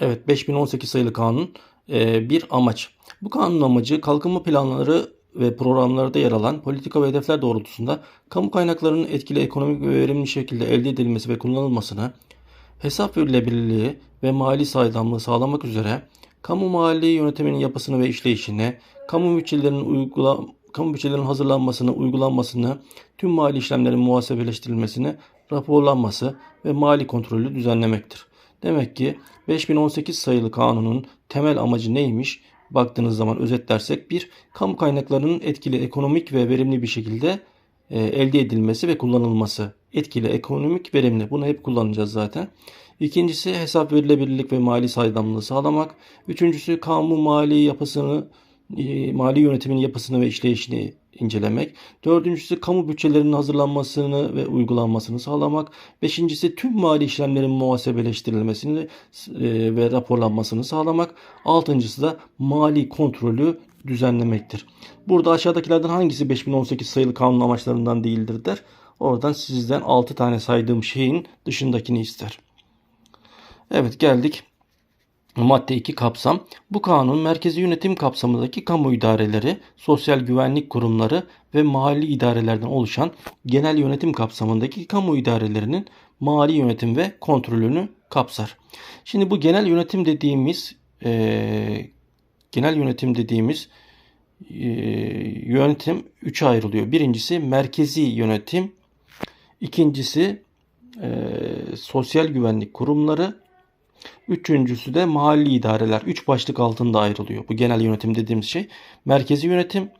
Evet 5018 sayılı kanun e, bir amaç. Bu kanun amacı kalkınma planları ve programlarda yer alan politika ve hedefler doğrultusunda kamu kaynaklarının etkili ekonomik ve verimli şekilde elde edilmesi ve kullanılmasını, hesap verilebilirliği ve mali saydamlığı sağlamak üzere kamu mali yönetiminin yapısını ve işleyişini, kamu bütçelerinin uygula kamu bütçelerinin hazırlanmasını, uygulanmasını, tüm mali işlemlerin muhasebeleştirilmesini, raporlanması ve mali kontrolü düzenlemektir. Demek ki 5018 sayılı kanunun temel amacı neymiş? Baktığınız zaman özetlersek bir kamu kaynaklarının etkili ekonomik ve verimli bir şekilde e, elde edilmesi ve kullanılması. Etkili, ekonomik, verimli. Bunu hep kullanacağız zaten. İkincisi hesap verilebilirlik ve mali saydamlığı sağlamak. Üçüncüsü kamu mali yapısını, mali yönetimin yapısını ve işleyişini incelemek. Dördüncüsü kamu bütçelerinin hazırlanmasını ve uygulanmasını sağlamak. Beşincisi tüm mali işlemlerin muhasebeleştirilmesini e, ve raporlanmasını sağlamak. Altıncısı da mali kontrolü düzenlemektir. Burada aşağıdakilerden hangisi 5018 sayılı kanun amaçlarından değildir der. Oradan sizden 6 tane saydığım şeyin dışındakini ister. Evet geldik Madde 2 kapsam. Bu kanun merkezi yönetim kapsamındaki kamu idareleri, sosyal güvenlik kurumları ve mali idarelerden oluşan genel yönetim kapsamındaki kamu idarelerinin mali yönetim ve kontrolünü kapsar. Şimdi bu genel yönetim dediğimiz e, genel yönetim dediğimiz e, yönetim 3'e ayrılıyor. Birincisi merkezi yönetim, ikincisi e, sosyal güvenlik kurumları, Üçüncüsü de mahalli idareler. Üç başlık altında ayrılıyor. Bu genel yönetim dediğimiz şey. Merkezi yönetim,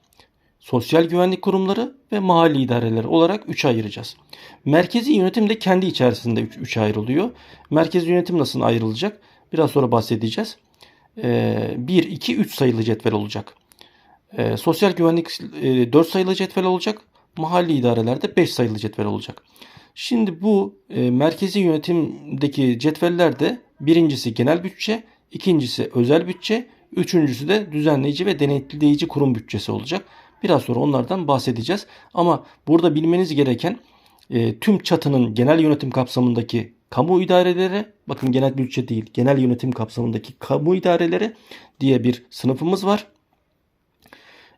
sosyal güvenlik kurumları ve mahalli idareler olarak üç ayıracağız. Merkezi yönetim de kendi içerisinde üç, üç ayrılıyor. Merkezi yönetim nasıl ayrılacak? Biraz sonra bahsedeceğiz. 1, 2, 3 sayılı cetvel olacak. Ee, sosyal güvenlik e, 4 sayılı cetvel olacak. Mahalli idarelerde 5 sayılı cetvel olacak. Şimdi bu e, merkezi yönetimdeki cetvellerde Birincisi genel bütçe, ikincisi özel bütçe, üçüncüsü de düzenleyici ve denetleyici kurum bütçesi olacak. Biraz sonra onlardan bahsedeceğiz. Ama burada bilmeniz gereken e, tüm çatının genel yönetim kapsamındaki kamu idareleri, bakın genel bütçe değil, genel yönetim kapsamındaki kamu idareleri diye bir sınıfımız var.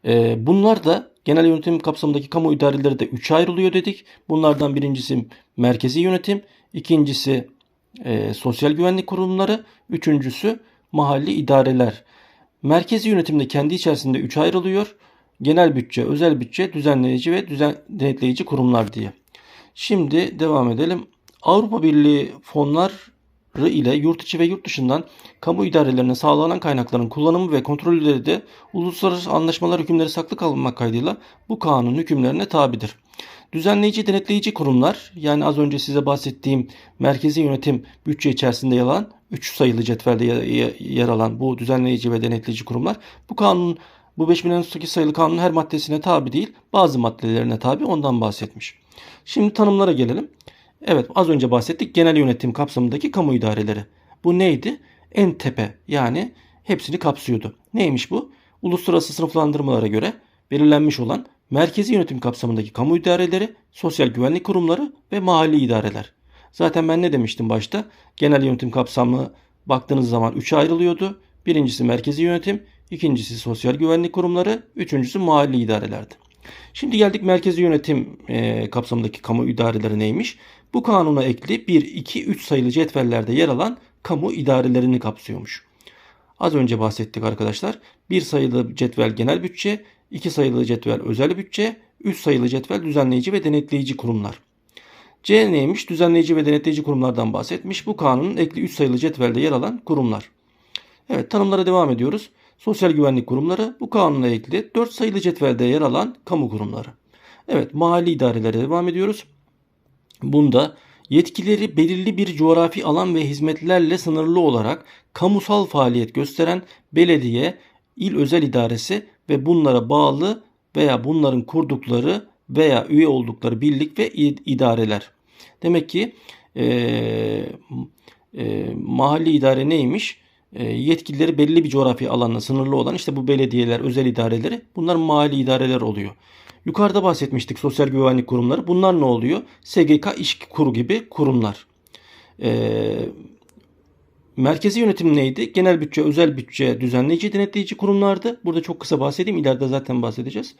E, bunlar da genel yönetim kapsamındaki kamu idareleri de 3'e ayrılıyor dedik. Bunlardan birincisi merkezi yönetim, ikincisi e, sosyal güvenlik kurumları, üçüncüsü mahalli idareler. Merkezi yönetimde kendi içerisinde üç ayrılıyor. Genel bütçe, özel bütçe, düzenleyici ve düzen, denetleyici kurumlar diye. Şimdi devam edelim. Avrupa Birliği fonları ile yurt içi ve yurt dışından kamu idarelerine sağlanan kaynakların kullanımı ve kontrolleri de uluslararası anlaşmalar hükümleri saklı kalmak kaydıyla bu kanun hükümlerine tabidir. Düzenleyici denetleyici kurumlar yani az önce size bahsettiğim merkezi yönetim bütçe içerisinde yer alan 3 sayılı cetvelde yer alan bu düzenleyici ve denetleyici kurumlar bu kanun bu 5038 sayılı kanunun her maddesine tabi değil bazı maddelerine tabi ondan bahsetmiş. Şimdi tanımlara gelelim. Evet az önce bahsettik genel yönetim kapsamındaki kamu idareleri. Bu neydi? En tepe yani hepsini kapsıyordu. Neymiş bu? Uluslararası sınıflandırmalara göre belirlenmiş olan merkezi yönetim kapsamındaki kamu idareleri, sosyal güvenlik kurumları ve mahalli idareler. Zaten ben ne demiştim başta? Genel yönetim kapsamı baktığınız zaman 3'e ayrılıyordu. Birincisi merkezi yönetim, ikincisi sosyal güvenlik kurumları, üçüncüsü mahalli idarelerdi. Şimdi geldik merkezi yönetim e, kapsamındaki kamu idareleri neymiş? Bu kanuna ekli 1, 2, 3 sayılı cetvellerde yer alan kamu idarelerini kapsıyormuş. Az önce bahsettik arkadaşlar. Bir sayılı cetvel genel bütçe, 2 sayılı cetvel özel bütçe, 3 sayılı cetvel düzenleyici ve denetleyici kurumlar. C neymiş? Düzenleyici ve denetleyici kurumlardan bahsetmiş. Bu kanunun ekli 3 sayılı cetvelde yer alan kurumlar. Evet tanımlara devam ediyoruz. Sosyal güvenlik kurumları bu kanuna ekli 4 sayılı cetvelde yer alan kamu kurumları. Evet mahalli idarelere devam ediyoruz. Bunda yetkileri belirli bir coğrafi alan ve hizmetlerle sınırlı olarak kamusal faaliyet gösteren belediye, il özel idaresi ve bunlara bağlı veya bunların kurdukları veya üye oldukları birlik ve idareler. Demek ki e, e, mahalli idare neymiş? E, yetkileri belli bir coğrafi alanla sınırlı olan işte bu belediyeler, özel idareleri bunlar mahalli idareler oluyor. Yukarıda bahsetmiştik sosyal güvenlik kurumları. Bunlar ne oluyor? SGK, İş Kuru gibi kurumlar. Ee, merkezi yönetim neydi? Genel bütçe, özel bütçe, düzenleyici, denetleyici kurumlardı. Burada çok kısa bahsedeyim. İleride zaten bahsedeceğiz.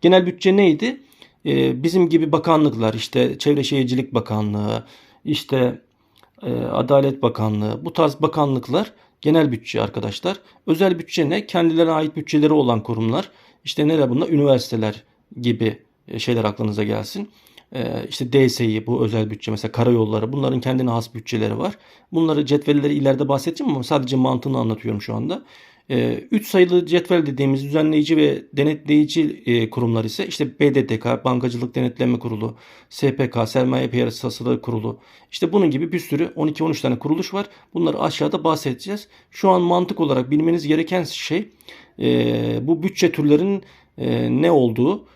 Genel bütçe neydi? Ee, bizim gibi bakanlıklar işte Çevre Şehircilik Bakanlığı, işte e, Adalet Bakanlığı bu tarz bakanlıklar genel bütçe arkadaşlar. Özel bütçe ne? Kendilerine ait bütçeleri olan kurumlar. İşte neler bunlar? Üniversiteler gibi e, şeyler aklınıza gelsin. Ee, işte DSİ bu özel bütçe mesela karayolları bunların kendine has bütçeleri var. Bunları cetvelleri ileride bahsedeceğim ama sadece mantığını anlatıyorum şu anda. 3 ee, sayılı cetvel dediğimiz düzenleyici ve denetleyici e, kurumlar ise işte BDDK, Bankacılık Denetleme Kurulu, SPK, Sermaye Piyasası Kurulu. İşte bunun gibi bir sürü 12-13 tane kuruluş var. Bunları aşağıda bahsedeceğiz. Şu an mantık olarak bilmeniz gereken şey e, bu bütçe türlerinin e, ne olduğu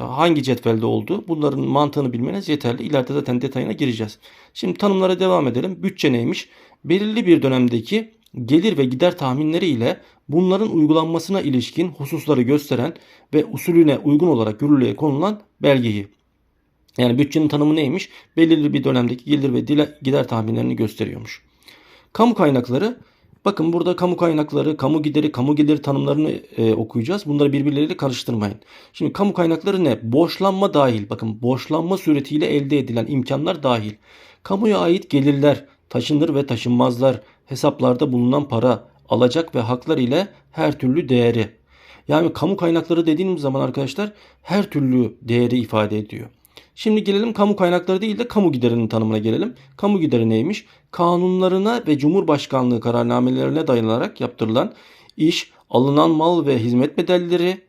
hangi cetvelde olduğu bunların mantığını bilmeniz yeterli. İleride zaten detayına gireceğiz. Şimdi tanımlara devam edelim. Bütçe neymiş? Belirli bir dönemdeki gelir ve gider tahminleri ile bunların uygulanmasına ilişkin hususları gösteren ve usulüne uygun olarak yürürlüğe konulan belgeyi. Yani bütçenin tanımı neymiş? Belirli bir dönemdeki gelir ve gider tahminlerini gösteriyormuş. Kamu kaynakları Bakın burada kamu kaynakları, kamu gideri, kamu geliri tanımlarını e, okuyacağız. Bunları birbirleriyle karıştırmayın. Şimdi kamu kaynakları ne? Borçlanma dahil. Bakın borçlanma suretiyle elde edilen imkanlar dahil. Kamuya ait gelirler, taşınır ve taşınmazlar, hesaplarda bulunan para, alacak ve haklar ile her türlü değeri. Yani kamu kaynakları dediğimiz zaman arkadaşlar her türlü değeri ifade ediyor. Şimdi gelelim kamu kaynakları değil de kamu giderinin tanımına gelelim. Kamu gideri neymiş? Kanunlarına ve Cumhurbaşkanlığı kararnamelerine dayanarak yaptırılan iş, alınan mal ve hizmet bedelleri,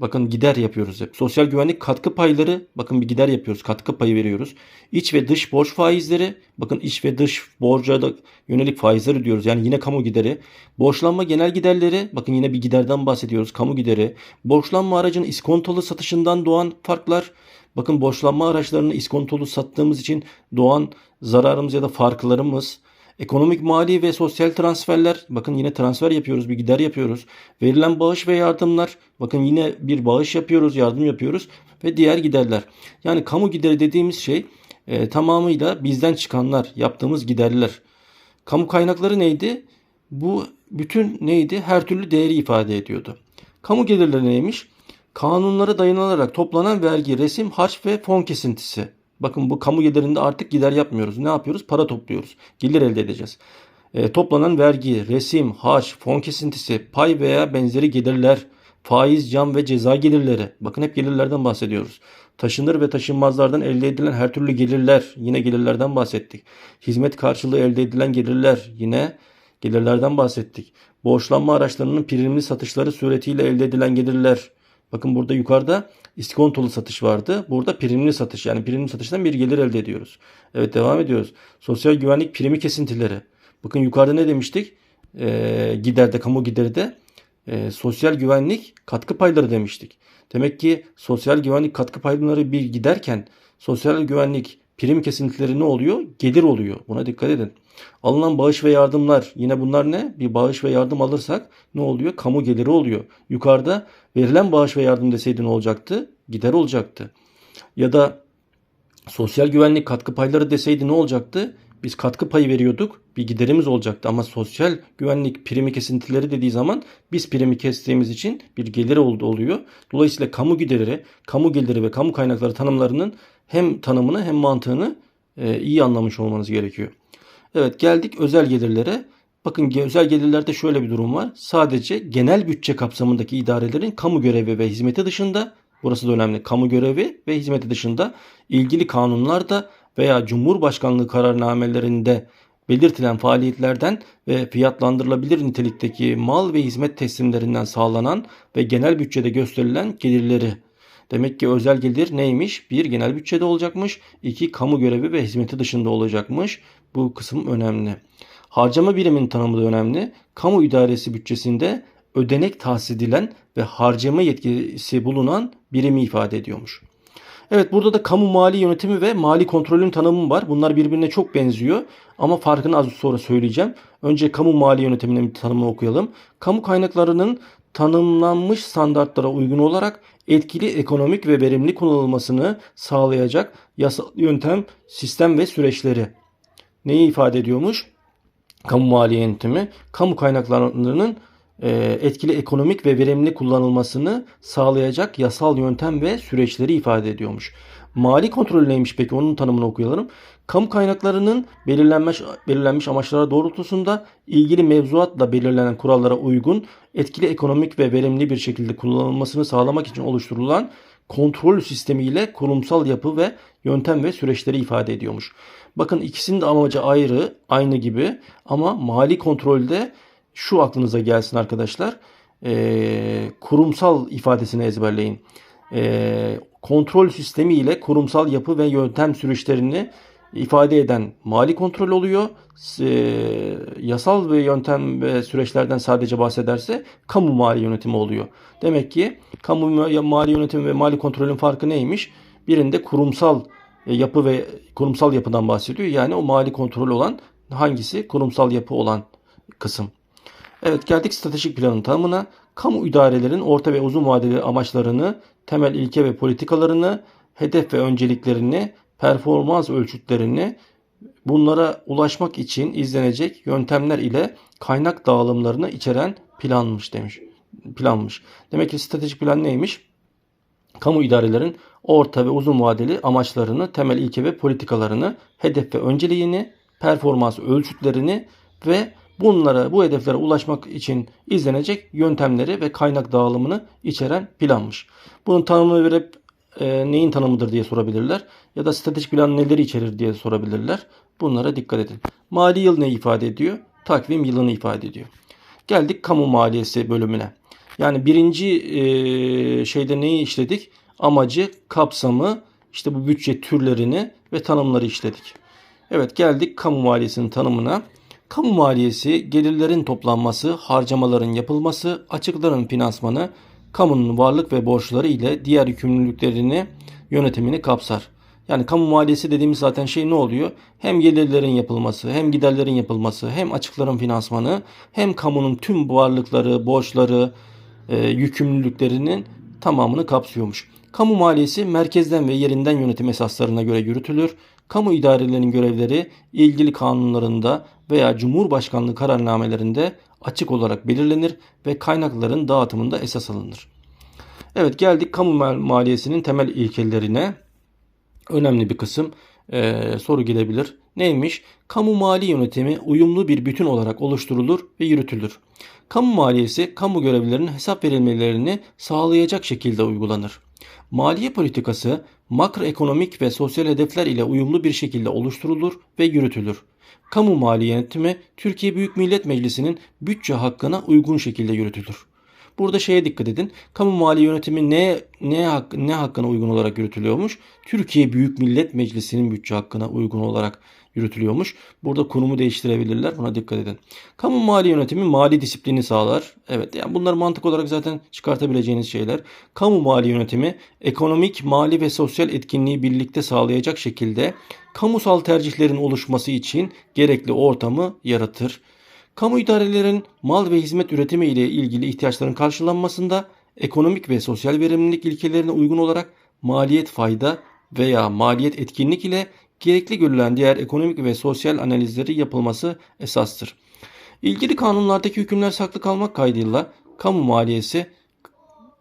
Bakın gider yapıyoruz hep. Sosyal güvenlik katkı payları. Bakın bir gider yapıyoruz. Katkı payı veriyoruz. İç ve dış borç faizleri. Bakın iç ve dış borca da yönelik faizleri diyoruz. Yani yine kamu gideri. Borçlanma genel giderleri. Bakın yine bir giderden bahsediyoruz. Kamu gideri. Borçlanma aracının iskontolu satışından doğan farklar. Bakın borçlanma araçlarını iskontolu sattığımız için doğan zararımız ya da farklarımız. Ekonomik, mali ve sosyal transferler. Bakın yine transfer yapıyoruz, bir gider yapıyoruz. Verilen bağış ve yardımlar. Bakın yine bir bağış yapıyoruz, yardım yapıyoruz. Ve diğer giderler. Yani kamu gideri dediğimiz şey e, tamamıyla bizden çıkanlar, yaptığımız giderler. Kamu kaynakları neydi? Bu bütün neydi? Her türlü değeri ifade ediyordu. Kamu gelirleri neymiş? Kanunlara dayanılarak toplanan vergi, resim, harç ve fon kesintisi. Bakın bu kamu gelirinde artık gider yapmıyoruz. Ne yapıyoruz? Para topluyoruz. Gelir elde edeceğiz. E, toplanan vergi, resim, harç, fon kesintisi, pay veya benzeri gelirler, faiz, cam ve ceza gelirleri. Bakın hep gelirlerden bahsediyoruz. Taşınır ve taşınmazlardan elde edilen her türlü gelirler. Yine gelirlerden bahsettik. Hizmet karşılığı elde edilen gelirler. Yine gelirlerden bahsettik. Borçlanma araçlarının primli satışları suretiyle elde edilen gelirler. Bakın burada yukarıda iskontolu satış vardı. Burada primli satış yani primli satıştan bir gelir elde ediyoruz. Evet devam ediyoruz. Sosyal güvenlik primi kesintileri. Bakın yukarıda ne demiştik? Ee, giderde, kamu giderde e, sosyal güvenlik katkı payları demiştik. Demek ki sosyal güvenlik katkı payları bir giderken sosyal güvenlik prim kesintileri ne oluyor? Gelir oluyor. Buna dikkat edin. Alınan bağış ve yardımlar yine bunlar ne? Bir bağış ve yardım alırsak ne oluyor? Kamu geliri oluyor. Yukarıda verilen bağış ve yardım deseydi ne olacaktı? Gider olacaktı. Ya da sosyal güvenlik katkı payları deseydi ne olacaktı? Biz katkı payı veriyorduk. Bir giderimiz olacaktı ama sosyal güvenlik primi kesintileri dediği zaman biz primi kestiğimiz için bir gelir oldu oluyor. Dolayısıyla kamu giderleri, kamu geliri ve kamu kaynakları tanımlarının hem tanımını hem mantığını e, iyi anlamış olmanız gerekiyor. Evet geldik özel gelirlere. Bakın özel gelirlerde şöyle bir durum var. Sadece genel bütçe kapsamındaki idarelerin kamu görevi ve hizmeti dışında burası da önemli. Kamu görevi ve hizmeti dışında ilgili kanunlarda veya Cumhurbaşkanlığı kararnamelerinde belirtilen faaliyetlerden ve fiyatlandırılabilir nitelikteki mal ve hizmet teslimlerinden sağlanan ve genel bütçede gösterilen gelirleri Demek ki özel gelir neymiş? Bir genel bütçede olacakmış. iki kamu görevi ve hizmeti dışında olacakmış. Bu kısım önemli. Harcama biriminin tanımı da önemli. Kamu idaresi bütçesinde ödenek tahsis edilen ve harcama yetkisi bulunan birimi ifade ediyormuş. Evet burada da kamu mali yönetimi ve mali kontrolün tanımı var. Bunlar birbirine çok benziyor ama farkını az sonra söyleyeceğim. Önce kamu mali yönetiminin tanımını okuyalım. Kamu kaynaklarının tanımlanmış standartlara uygun olarak etkili ekonomik ve verimli kullanılmasını sağlayacak yasal yöntem, sistem ve süreçleri. Neyi ifade ediyormuş? kamu maliye yönetimi kamu kaynaklarının etkili ekonomik ve verimli kullanılmasını sağlayacak yasal yöntem ve süreçleri ifade ediyormuş. Mali kontrol neymiş peki onun tanımını okuyalım. Kamu kaynaklarının belirlenmiş, belirlenmiş amaçlara doğrultusunda ilgili mevzuatla belirlenen kurallara uygun etkili ekonomik ve verimli bir şekilde kullanılmasını sağlamak için oluşturulan kontrol sistemiyle kurumsal yapı ve yöntem ve süreçleri ifade ediyormuş. Bakın ikisinin de amacı ayrı, aynı gibi ama mali kontrolde şu aklınıza gelsin arkadaşlar. Ee, kurumsal ifadesini ezberleyin. Ee, kontrol sistemi ile kurumsal yapı ve yöntem süreçlerini ifade eden mali kontrol oluyor. Ee, yasal ve yöntem ve süreçlerden sadece bahsederse kamu mali yönetimi oluyor. Demek ki kamu mali yönetimi ve mali kontrolün farkı neymiş? Birinde kurumsal e, yapı ve kurumsal yapıdan bahsediyor. Yani o mali kontrol olan hangisi? Kurumsal yapı olan kısım. Evet geldik stratejik planın tanımına. Kamu idarelerin orta ve uzun vadeli amaçlarını, temel ilke ve politikalarını, hedef ve önceliklerini, performans ölçütlerini, bunlara ulaşmak için izlenecek yöntemler ile kaynak dağılımlarını içeren planmış demiş. Planmış. Demek ki stratejik plan neymiş? Kamu idarelerin orta ve uzun vadeli amaçlarını, temel ilke ve politikalarını, hedef ve önceliğini, performans ölçütlerini ve bunlara, bu hedeflere ulaşmak için izlenecek yöntemleri ve kaynak dağılımını içeren planmış. Bunun tanımını verip e, neyin tanımıdır diye sorabilirler. Ya da stratejik plan neleri içerir diye sorabilirler. Bunlara dikkat edin. Mali yıl ne ifade ediyor? Takvim yılını ifade ediyor. Geldik kamu maliyesi bölümüne. Yani birinci e, şeyde neyi işledik? Amacı, kapsamı, işte bu bütçe türlerini ve tanımları işledik. Evet geldik kamu maliyesinin tanımına. Kamu maliyesi gelirlerin toplanması, harcamaların yapılması, açıkların finansmanı, kamunun varlık ve borçları ile diğer yükümlülüklerini yönetimini kapsar. Yani kamu maliyesi dediğimiz zaten şey ne oluyor? Hem gelirlerin yapılması, hem giderlerin yapılması, hem açıkların finansmanı, hem kamunun tüm varlıkları, borçları, e, yükümlülüklerinin tamamını kapsıyormuş. Kamu maliyesi merkezden ve yerinden yönetim esaslarına göre yürütülür. Kamu idarelerinin görevleri ilgili kanunlarında veya Cumhurbaşkanlığı kararnamelerinde açık olarak belirlenir ve kaynakların dağıtımında esas alınır. Evet geldik kamu maliyesinin temel ilkelerine. Önemli bir kısım e, soru gelebilir. Neymiş? Kamu mali yönetimi uyumlu bir bütün olarak oluşturulur ve yürütülür. Kamu maliyesi kamu görevlilerinin hesap verilmelerini sağlayacak şekilde uygulanır. Maliye politikası makroekonomik ve sosyal hedefler ile uyumlu bir şekilde oluşturulur ve yürütülür. Kamu mali yönetimi Türkiye Büyük Millet Meclisi'nin bütçe hakkına uygun şekilde yürütülür. Burada şeye dikkat edin. Kamu mali yönetimi ne ne hak, ne hakkına uygun olarak yürütülüyormuş? Türkiye Büyük Millet Meclisi'nin bütçe hakkına uygun olarak yürütülüyormuş. Burada konumu değiştirebilirler. Buna dikkat edin. Kamu mali yönetimi mali disiplini sağlar. Evet yani bunlar mantık olarak zaten çıkartabileceğiniz şeyler. Kamu mali yönetimi ekonomik, mali ve sosyal etkinliği birlikte sağlayacak şekilde kamusal tercihlerin oluşması için gerekli ortamı yaratır. Kamu idarelerin mal ve hizmet üretimi ile ilgili ihtiyaçların karşılanmasında ekonomik ve sosyal verimlilik ilkelerine uygun olarak maliyet fayda veya maliyet etkinlik ile gerekli görülen diğer ekonomik ve sosyal analizleri yapılması esastır. İlgili kanunlardaki hükümler saklı kalmak kaydıyla kamu maliyesi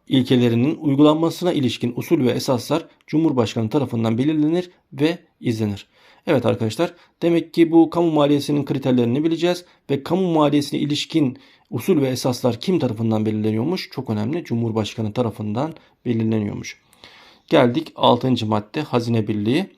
ilkelerinin uygulanmasına ilişkin usul ve esaslar Cumhurbaşkanı tarafından belirlenir ve izlenir. Evet arkadaşlar demek ki bu kamu maliyesinin kriterlerini bileceğiz ve kamu maliyesine ilişkin usul ve esaslar kim tarafından belirleniyormuş? Çok önemli Cumhurbaşkanı tarafından belirleniyormuş. Geldik 6. madde Hazine Birliği.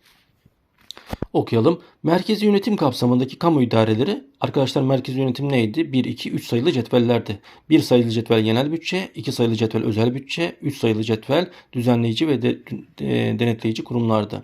Okuyalım. Merkezi yönetim kapsamındaki kamu idareleri arkadaşlar merkezi yönetim neydi? 1, 2, 3 sayılı cetvellerdi. 1 sayılı cetvel genel bütçe, 2 sayılı cetvel özel bütçe, 3 sayılı cetvel düzenleyici ve de, de, denetleyici kurumlardı.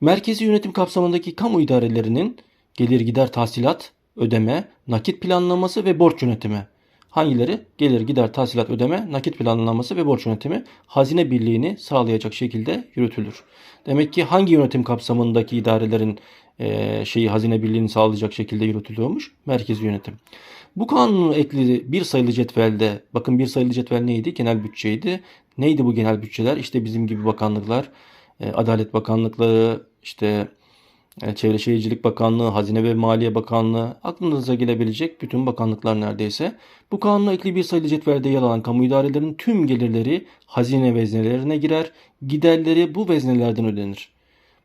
Merkezi yönetim kapsamındaki kamu idarelerinin gelir gider tahsilat, ödeme, nakit planlaması ve borç yönetimi. Hangileri? Gelir gider tahsilat ödeme, nakit planlaması ve borç yönetimi hazine birliğini sağlayacak şekilde yürütülür. Demek ki hangi yönetim kapsamındaki idarelerin e, şeyi hazine birliğini sağlayacak şekilde yürütülüyormuş? Merkezi yönetim. Bu kanunun ekli bir sayılı cetvelde, bakın bir sayılı cetvel neydi? Genel bütçeydi. Neydi bu genel bütçeler? İşte bizim gibi bakanlıklar, e, Adalet Bakanlıkları, işte Çevre Şehircilik Bakanlığı, Hazine ve Maliye Bakanlığı, aklınıza gelebilecek bütün bakanlıklar neredeyse. Bu kanuna ekli bir sayılı cetvelde yer alan kamu idarelerinin tüm gelirleri hazine veznelerine girer, giderleri bu veznelerden ödenir.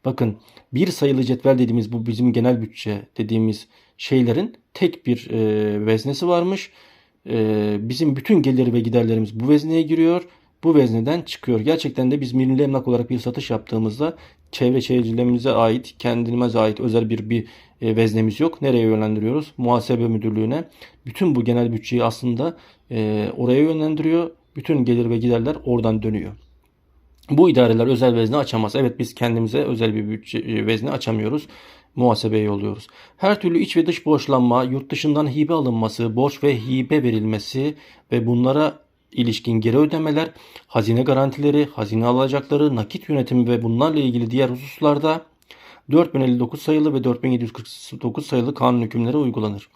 Bakın bir sayılı cetvel dediğimiz bu bizim genel bütçe dediğimiz şeylerin tek bir e, veznesi varmış. E, bizim bütün gelir ve giderlerimiz bu vezneye giriyor. Bu vezneden çıkıyor. Gerçekten de biz milli emlak olarak bir satış yaptığımızda çevre şehircilerimize ait, kendimize ait özel bir bir e, veznemiz yok. Nereye yönlendiriyoruz? Muhasebe müdürlüğüne. Bütün bu genel bütçeyi aslında e, oraya yönlendiriyor. Bütün gelir ve giderler oradan dönüyor. Bu idareler özel vezne açamaz. Evet biz kendimize özel bir bütçe e, vezne açamıyoruz. Muhasebeye yolluyoruz. Her türlü iç ve dış borçlanma, yurt dışından hibe alınması, borç ve hibe verilmesi ve bunlara ilişkin geri ödemeler, hazine garantileri, hazine alacakları, nakit yönetimi ve bunlarla ilgili diğer hususlarda 4059 sayılı ve 4749 sayılı kanun hükümleri uygulanır.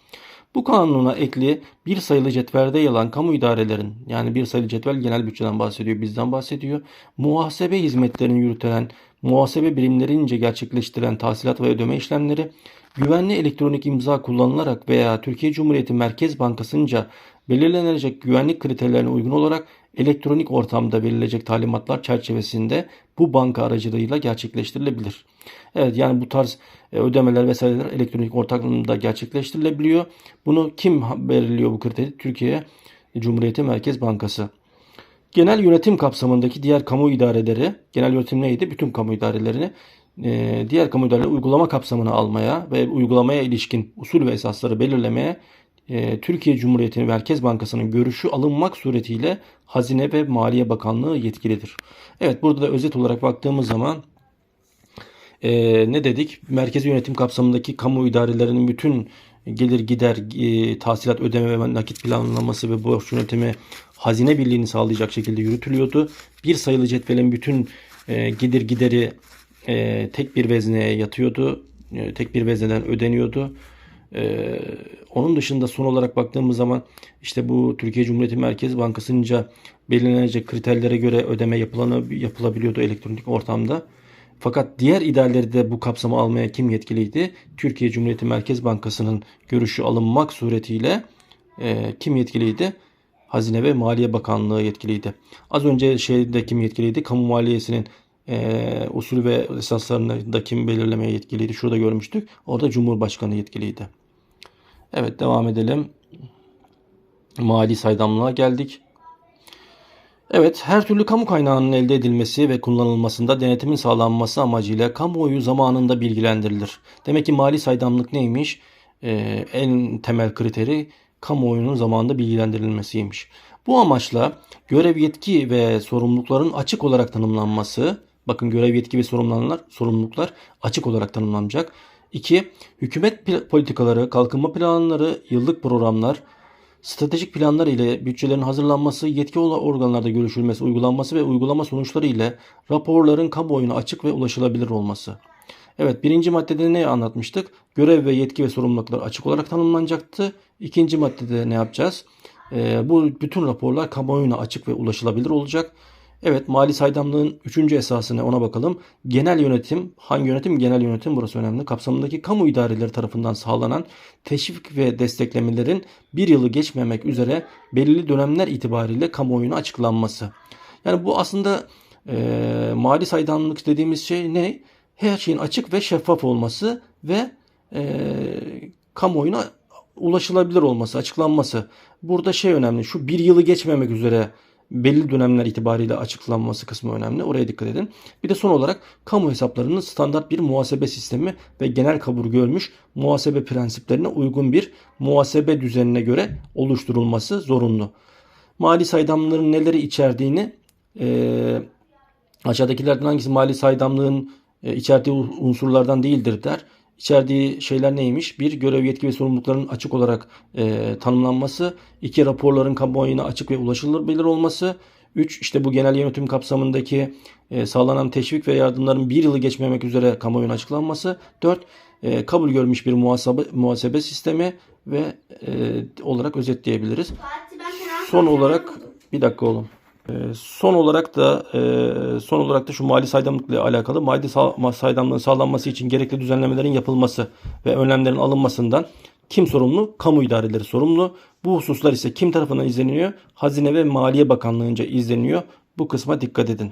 Bu kanuna ekli bir sayılı cetvelde yer alan kamu idarelerin yani bir sayılı cetvel genel bütçeden bahsediyor, bizden bahsediyor. Muhasebe hizmetlerini yürüten, muhasebe birimlerince gerçekleştiren tahsilat ve ödeme işlemleri, güvenli elektronik imza kullanılarak veya Türkiye Cumhuriyeti Merkez Bankası'nca belirlenecek güvenlik kriterlerine uygun olarak elektronik ortamda verilecek talimatlar çerçevesinde bu banka aracılığıyla gerçekleştirilebilir. Evet yani bu tarz e, ödemeler vesaireler elektronik ortamda gerçekleştirilebiliyor. Bunu kim belirliyor bu kriteri? Türkiye Cumhuriyeti Merkez Bankası. Genel yönetim kapsamındaki diğer kamu idareleri, genel yönetim neydi? Bütün kamu idarelerini e, diğer kamu idareleri uygulama kapsamına almaya ve uygulamaya ilişkin usul ve esasları belirlemeye e, Türkiye Cumhuriyeti Merkez Bankası'nın görüşü alınmak suretiyle Hazine ve Maliye Bakanlığı yetkilidir. Evet burada da özet olarak baktığımız zaman e, ne dedik? Merkezi yönetim kapsamındaki kamu idarelerinin bütün gelir gider e, tahsilat ödeme ve nakit planlaması ve borç yönetimi hazine birliğini sağlayacak şekilde yürütülüyordu. Bir sayılı cetvelin bütün e, gelir gideri e, tek bir vezneye yatıyordu. E, tek bir vezneden ödeniyordu. Ee, onun dışında son olarak baktığımız zaman işte bu Türkiye Cumhuriyeti Merkez Bankası'nca belirlenecek kriterlere göre ödeme yapılanı, yapılabiliyordu elektronik ortamda. Fakat diğer idareleri de bu kapsamı almaya kim yetkiliydi? Türkiye Cumhuriyeti Merkez Bankası'nın görüşü alınmak suretiyle e, kim yetkiliydi? Hazine ve Maliye Bakanlığı yetkiliydi. Az önce şeyde kim yetkiliydi? Kamu maliyesinin e, usul ve esaslarını kim belirlemeye yetkiliydi? Şurada görmüştük. Orada Cumhurbaşkanı yetkiliydi. Evet devam edelim. Mali saydamlığa geldik. Evet, her türlü kamu kaynağının elde edilmesi ve kullanılmasında denetimin sağlanması amacıyla kamuoyu zamanında bilgilendirilir. Demek ki mali saydamlık neymiş? Ee, en temel kriteri kamuoyunun zamanında bilgilendirilmesiymiş. Bu amaçla görev yetki ve sorumlulukların açık olarak tanımlanması, bakın görev yetki ve sorumluluklar, sorumluluklar açık olarak tanımlanacak. 2. Hükümet politikaları, kalkınma planları, yıllık programlar, stratejik planlar ile bütçelerin hazırlanması, yetkili organlarda görüşülmesi, uygulanması ve uygulama sonuçları ile raporların kamuoyuna açık ve ulaşılabilir olması. Evet birinci maddede ne anlatmıştık? Görev ve yetki ve sorumluluklar açık olarak tanımlanacaktı. İkinci maddede ne yapacağız? Ee, bu bütün raporlar kamuoyuna açık ve ulaşılabilir olacak. Evet mali saydamlığın üçüncü esası ne ona bakalım. Genel yönetim, hangi yönetim? Genel yönetim burası önemli. Kapsamındaki kamu idareleri tarafından sağlanan teşvik ve desteklemelerin bir yılı geçmemek üzere belirli dönemler itibariyle kamuoyuna açıklanması. Yani bu aslında e, mali saydamlık dediğimiz şey ne? Her şeyin açık ve şeffaf olması ve e, kamuoyuna ulaşılabilir olması, açıklanması. Burada şey önemli. Şu bir yılı geçmemek üzere belli dönemler itibariyle açıklanması kısmı önemli. Oraya dikkat edin. Bir de son olarak kamu hesaplarının standart bir muhasebe sistemi ve genel kabul görmüş muhasebe prensiplerine uygun bir muhasebe düzenine göre oluşturulması zorunlu. Mali saydamların neleri içerdiğini e, aşağıdakilerden hangisi mali saydamlığın e, içerdiği unsurlardan değildir der. İçerdiği şeyler neymiş? Bir, görev yetki ve sorumlulukların açık olarak e, tanımlanması. iki raporların kamuoyuna açık ve ulaşılabilir olması. Üç, işte bu genel yönetim kapsamındaki e, sağlanan teşvik ve yardımların bir yılı geçmemek üzere kamuoyuna açıklanması. Dört, e, kabul görmüş bir muhasebe, muhasebe sistemi ve e, olarak özetleyebiliriz. Son olarak, bir dakika oğlum. Ee, Son olarak da e, son olarak da şu mali saydamlıkla alakalı mali sa- saydamlığın sağlanması için gerekli düzenlemelerin yapılması ve önlemlerin alınmasından kim sorumlu? Kamu idareleri sorumlu. Bu hususlar ise kim tarafından izleniyor? Hazine ve Maliye Bakanlığı'nca izleniyor. Bu kısma dikkat edin.